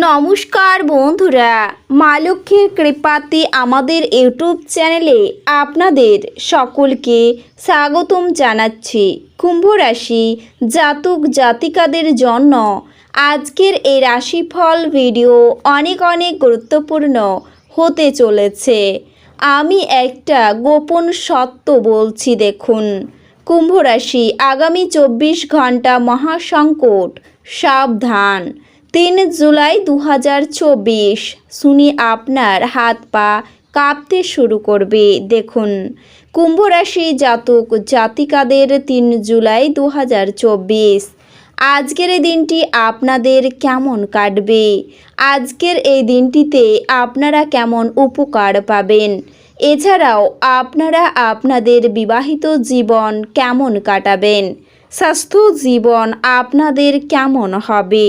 নমস্কার বন্ধুরা, মা লক্ষ্মীর কৃপাতে আমাদের ইউটিউব চ্যানেলে আপনাদের সকলকে স্বাগতম জানাচ্ছি। কুম্ভ রাশি জাতক জাতিকাদের জন্য আজকের এই রাশিফল ভিডিও অনেক অনেক গুরুত্বপূর্ণ হতে চলেছে। আমি একটা গোপন সত্য বলছি দেখুন, কুম্ভ রাশি আগামী চব্বিশ ঘণ্টা মহাসংকট, সাবধান। তিন জুলাই দু চব্বিশ। শুনি আপনার হাত পা কাঁপতে শুরু করবে। দেখুন কুম্ভ রাশি জাতক জাতিকাদের তিন জুলাই দু হাজার চব্বিশ। আজকের এই দিনটি আপনাদের কেমন কাটবে? আজকের এই দিনটিতে আপনারা কেমন উপকার পাবেন? এছাড়াও আপনারা আপনাদের বিবাহিত জীবন কেমন কাটাবেন? স্বাস্থ্য জীবন আপনাদের কেমন হবে?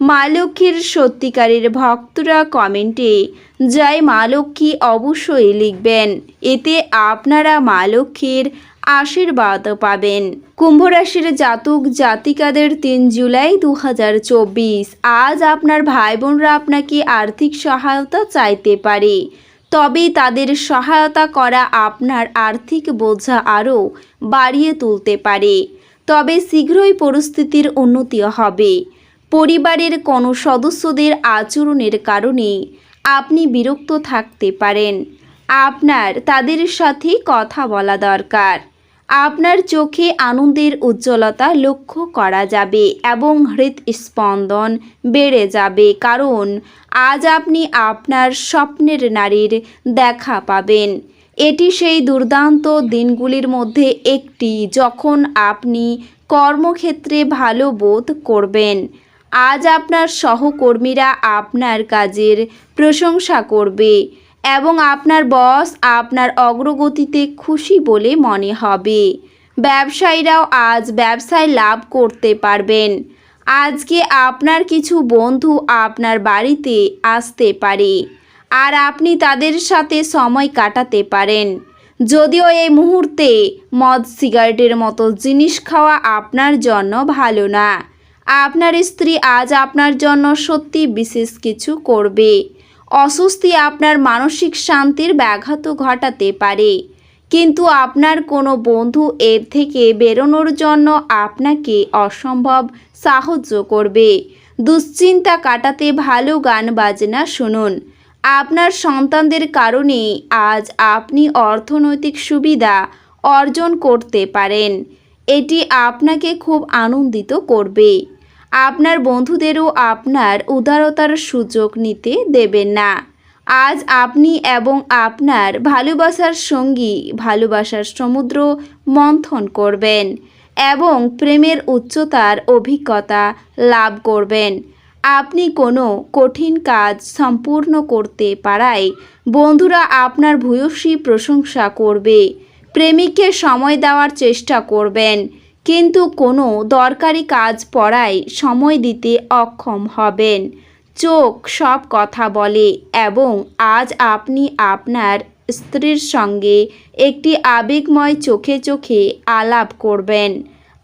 মা লক্ষ্মীর সত্যিকারের ভক্তরা কমেন্টে, জয় মা লক্ষ্মী, অবশ্যই লিখবেন। এতে আপনারা মা লক্ষ্মীর আশীর্বাদ পাবেন। কুম্ভ রাশির জাতক জাতিকাদের তিন জুলাই দু হাজার চব্বিশ। আজ আপনার ভাই বোনরা আপনাকে আর্থিক সহায়তা চাইতে পারে। তবে তাদের সহায়তা করা আপনার আর্থিক বোঝা আরও বাড়িয়ে তুলতে পারে। তবে শীঘ্রই পরিস্থিতির উন্নতি হবে। পরিবারের কোনো সদস্যদের আচরণের কারণে আপনি বিরক্ত থাকতে পারেন। আপনার তাদের সাথে কথা বলা দরকার। আপনার চোখে আনন্দের উজ্জ্বলতা লক্ষ্য করা যাবে এবং হৃদস্পন্দন বেড়ে যাবে, কারণ আজ আপনি আপনার স্বপ্নের নারীর দেখা পাবেন। এটি সেই দুর্দান্ত দিনগুলির মধ্যে একটি যখন আপনি কর্মক্ষেত্রে ভালো বোধ করবেন। আজ আপনার সহকর্মীরা আপনার কাজের প্রশংসা করবে এবং আপনার বস আপনার অগ্রগতিতে খুশি বলে মনে হবে। ব্যবসায়ীরাও আজ ব্যবসায় লাভ করতে পারবেন। আজকে আপনার কিছু বন্ধু আপনার বাড়িতে আসতে পারে আর আপনি তাদের সাথে সময় কাটাতে পারেন। যদিও এই মুহূর্তে মদ সিগারেটের মতো জিনিস খাওয়া আপনার জন্য ভালো না। আপনার স্ত্রী আজ আপনার জন্য সত্যি বিশেষ কিছু করবে। অস্বস্তি আপনার মানসিক শান্তির ব্যাঘাত ঘটাতে পারে। কিন্তু আপনার কোনো বন্ধু এর থেকে বেরোনোর জন্য আপনাকে অসম্ভব সাহায্য করবে। দুশ্চিন্তা কাটাতে ভালো গান বাজনা শুনুন। আপনার সন্তানদের কারণে আজ আপনি অর্থনৈতিক সুবিধা অর্জন করতে পারেন। এটি আপনাকে খুব আনন্দিত করবে। আপনার বন্ধুদেরও আপনার উদারতার সুযোগ নিতে দেবেন না। আজ আপনি এবং আপনার ভালোবাসার সঙ্গী ভালোবাসার সমুদ্র মন্থন করবেন এবং প্রেমের উচ্চতার অভিজ্ঞতা লাভ করবেন। আপনি কোনো কঠিন কাজ সম্পূর্ণ করতে পারায় বন্ধুরা আপনার ভূয়সী প্রশংসা করবে। প্রেমিককে সময় দেওয়ার চেষ্টা করবেন। কিন্তু কোনো দরকারি কাজ পড়ায় সময় দিতে অক্ষম হবেন। চোখ সব কথা বলে এবং আজ আপনি আপনার স্ত্রীর সঙ্গে একটি আবেগময় চোখে চোখে আলাপ করবেন।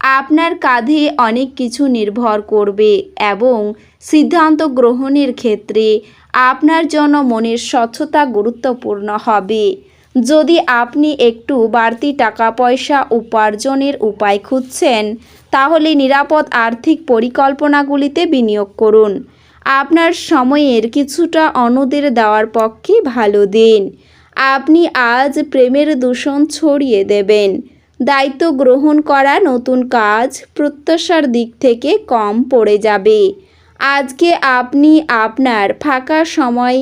আপনার কাঁধে অনেক কিছু নির্ভর করবে এবং সিদ্ধান্ত গ্রহণের ক্ষেত্রে আপনার জন্য মনের স্বচ্ছতা গুরুত্বপূর্ণ হবে। যদি আপনি একটু বাড়তি টাকা পয়সা উপার্জনের উপায় খুঁজছেন, তাহলে নিরাপদ আর্থিক পরিকল্পনাগুলিতে বিনিয়োগ করুন। আপনার সময়ের কিছুটা অন্যদের দেওয়ার পক্ষে ভালো দিন। আপনি আজ প্রেমের দূষণ ছড়িয়ে দেবেন। দায়িত্ব গ্রহণ করা নতুন কাজ প্রত্যাশার দিক থেকে কম পড়ে যাবে। আজকে আপনি আপনার ফাঁকা সময়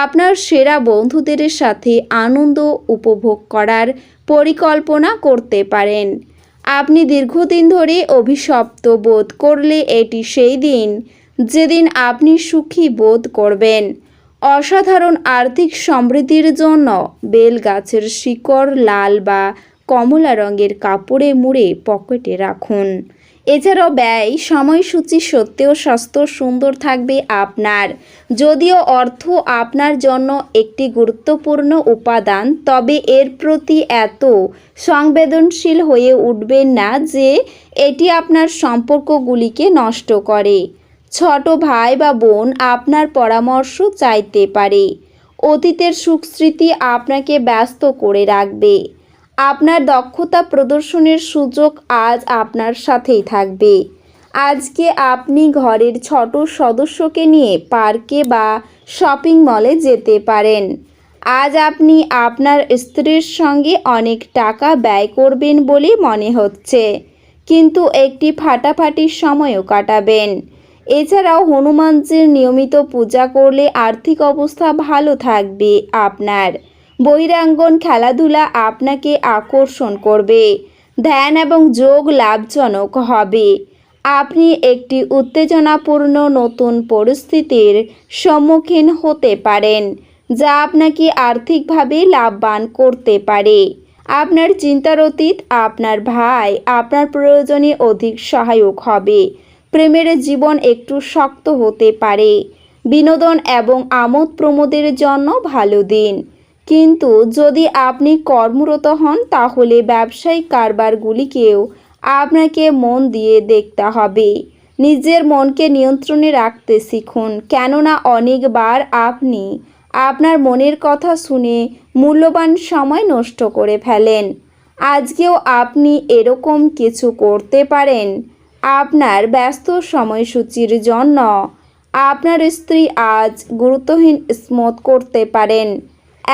আপনার সেরা বন্ধুদের সাথে আনন্দ উপভোগ করার পরিকল্পনা করতে পারেন। আপনি দীর্ঘদিন ধরে অভিশপ্ত বোধ করলে এটি সেই দিন যেদিন আপনি সুখী বোধ করবেন। অসাধারণ আর্থিক সমৃদ্ধির জন্য বেল গাছের শিকড় লাল বা কমলা রঙের কাপড়ে মুড়ে পকেটে রাখুন। এছাড়াও ব্যয়, সময়সূচি সত্ত্বেও স্বাস্থ্য সুন্দর থাকবে আপনার। যদিও অর্থ আপনার জন্য একটি গুরুত্বপূর্ণ উপাদান, তবে এর প্রতি এত সংবেদনশীল হয়ে উঠবেন না যে এটি আপনার সম্পর্কগুলিকে নষ্ট করে। ছোট ভাই বা বোন আপনার পরামর্শ চাইতে পারে। অতীতের সুখস্মৃতি আপনাকে ব্যস্ত করে রাখবে। আপনার দক্ষতা প্রদর্শনের সুযোগ আজ আপনার সাথেই থাকবে। আজকে আপনি ঘরের ছোট সদস্যকে নিয়ে পার্কে বা শপিং মলে যেতে পারেন। আজ আপনি আপনার স্ত্রীর সঙ্গে অনেক টাকা ব্যয় করবেন বলে মনে হচ্ছে। কিন্তু একটি ফাটাফাটির সময়ও কাটাবেন। এছাড়াও হনুমানজির নিয়মিত পূজা করলে আর্থিক অবস্থা ভালো থাকবে আপনার। বহিরাঙ্গন খেলাধুলা আপনাকে আকর্ষণ করবে। ধ্যান এবং যোগ লাভজনক হবে। আপনি একটি উত্তেজনাপূর্ণ নতুন পরিস্থিতির সম্মুখীন হতে পারেন, যা আপনাকে আর্থিকভাবে লাভবান করতে পারে। আপনার চিন্তার অতীত, আপনার ভাই, আপনার প্রয়োজনে অধিক সহায়ক হবে। প্রেমের জীবন একটু শক্ত হতে পারে। বিনোদন এবং আমোদ প্রমোদের জন্য ভালো দিন। কিন্তু যদি আপনি কর্মরত হন, তাহলে ব্যবসায়িক কারবারগুলিকেও আপনাকে মন দিয়ে দেখতে হবে। নিজের মনকে নিয়ন্ত্রণে রাখতে শিখুন, কেননা অনেকবার আপনি আপনার মনের কথা শুনে মূল্যবান সময় নষ্ট করে ফেলেন। আজকেও আপনি এরকম কিছু করতে পারেন। আপনার ব্যস্ত সময়সূচির জন্য আপনার স্ত্রী আজ গুরুত্বহীন স্মোথ করতে পারেন।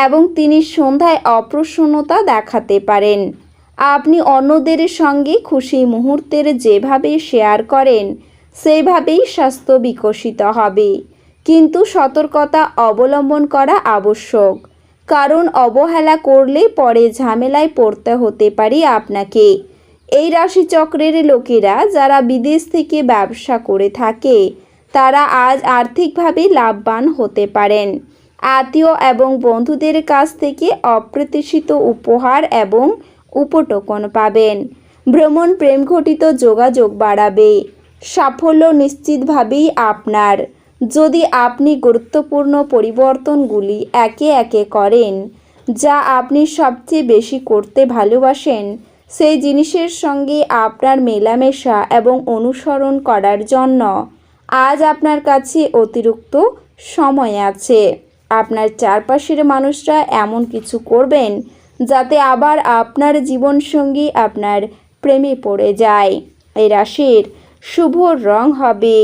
এবং তিনি সন্ধ্যায় অপ্রসন্নতা দেখাতে পারেন। আপনি অন্যদের সঙ্গে খুশি মুহূর্তের যেভাবে শেয়ার করেন, সেইভাবেই স্বাস্থ্য বিকশিত হবে। কিন্তু সতর্কতা অবলম্বন করা আবশ্যক। কারণ অবহেলা করলে পরে ঝামেলায় পড়তে হতে পারে আপনাকে। এই রাশিচক্রের লোকেরা যারা বিদেশ থেকে ব্যবসা করে থাকে, তারা আজ আর্থিকভাবে লাভবান হতে পারেন। আত্মীয় এবং বন্ধুদের কাছ থেকে অপ্রত্যাশিত উপহার এবং উপটোকন পাবেন। ভ্রমণ প্রেম ঘটিত যোগাযোগ বাড়াবে। সাফল্য নিশ্চিতভাবেই আপনার। যদি আপনি গুরুত্বপূর্ণ পরিবর্তনগুলি একে একে করেন, যা আপনি সবচেয়ে বেশি করতে ভালোবাসেন, সেই জিনিসের সঙ্গে আপনার মেলামেশা এবং অনুসরণ করার জন্য আজ আপনার কাছে অতিরিক্ত সময় আছে। আপনার চারপাশের মানুষরা এমন কিছু করবেন যাতে আবার আপনার জীবনসঙ্গী আপনার প্রেমে পড়ে যায়। এই রাশির শুভ রং হবে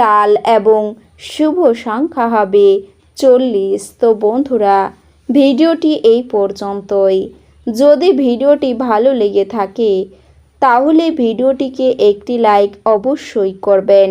লাল এবং শুভ সংখ্যা হবে চল্লিশ। তো বন্ধুরা, ভিডিওটি এই পর্যন্তই। যদি ভিডিওটি ভালো লেগে থাকে, তাহলে ভিডিওটিকে একটি লাইক অবশ্যই করবেন।